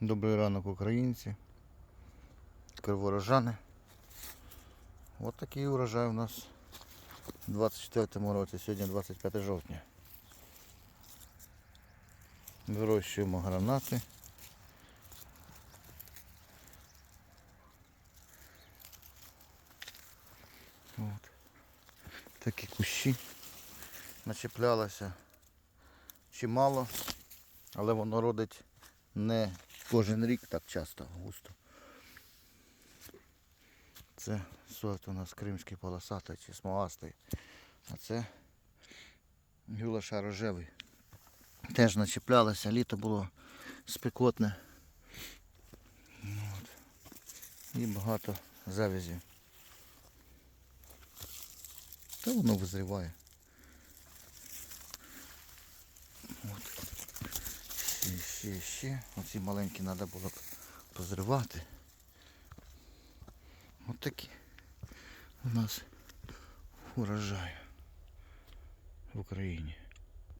Добрий ранок, українці, криворожани. Ось такий урожай у нас у 24 році, сьогодні 25 жовтня. Вирощуємо гранати. От. Такі кущі начеплялося чимало, але воно родить не кожен рік так часто густо. Це сорт у нас кримський полосатий чи смоластий. А це гюлаша рожевий. Теж начеплялося, літо було спекотне. От. І багато завязів. Та воно визріває. От. Ще, ще. Оці маленькі треба було б позривати. От такі у нас урожай в Україні.